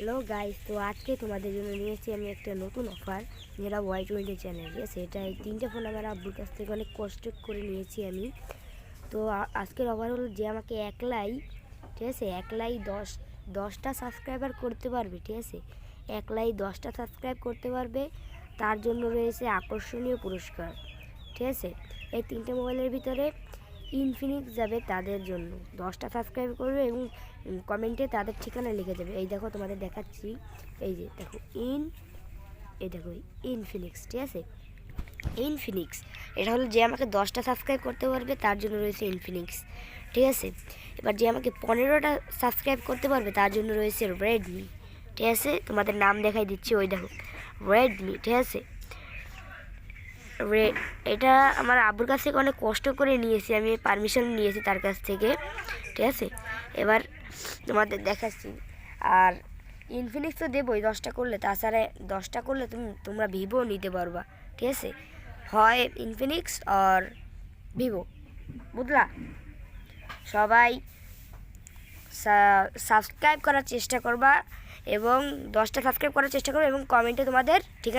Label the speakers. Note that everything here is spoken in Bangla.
Speaker 1: হ্যালো গাইস, তো আজকে তোমাদের জন্য নিয়েছি আমি একটা নতুন অফার যেটা ওয়াই টোয়েন্টি চ্যানেল ঠিক আছে এটা এই তিনটে ফোন আমার আব্বুর কাছ থেকে অনেক কষ্ট করে নিয়েছি আমি। তো আজকের অফার হলো যে আমাকে একলাই, ঠিক আছে, একলাই দশ, দশটা সাবস্ক্রাইবার করতে পারবে, ঠিক আছে? একলাই দশটা সাবস্ক্রাইব করতে পারবে। তার জন্য রয়েছে আকর্ষণীয় পুরস্কার, ঠিক আছে? এই তিনটে মোবাইলের ভিতরে ইনফিনিক্স যাবে তাদের জন্য। দশটা সাবস্ক্রাইব করবে এবং কমেন্টে তাদের ঠিকানা লিখে যাবে এই দেখো তোমাদের দেখাচ্ছি। এই যে দেখো ইন এই দেখো ইনফিনিক্স ঠিক আছে? ইনফিনিক্স এটা হলো যে আমাকে দশটা সাবস্ক্রাইব করতে পারবে, তার জন্য রয়েছে ইনফিনিক্স ঠিক আছে? এবার যে আমাকে পনেরোটা সাবস্ক্রাইব করতে পারবে, তার জন্য রয়েছে রেডমি ঠিক আছে? তোমাদের নাম দেখাই দিচ্ছি, ওই দেখো রেডমি ঠিক আছে? এটা আমার আব্বুর কাছ থেকে অনেক কষ্ট করে নিয়েছি, আমি পারমিশন নিয়েছি তার কাছ থেকে, ঠিক আছে? এবার তোমাদের দেখাচ্ছি। আর ইনফিনিক্স তো দেবোই, দশটা করলে, তাছাড়া দশটা করলে তুমি, তোমরা ভিভো নিতে পারবা, ঠিক আছে? হয় ইনফিনিক্স আর ভিভো বুঝলা? সবাই সাবস্ক্রাইব করার চেষ্টা করবা এবং দশটা সাবস্ক্রাইব করার চেষ্টা করবে এবং কমেন্টে তোমাদের ঠিকানা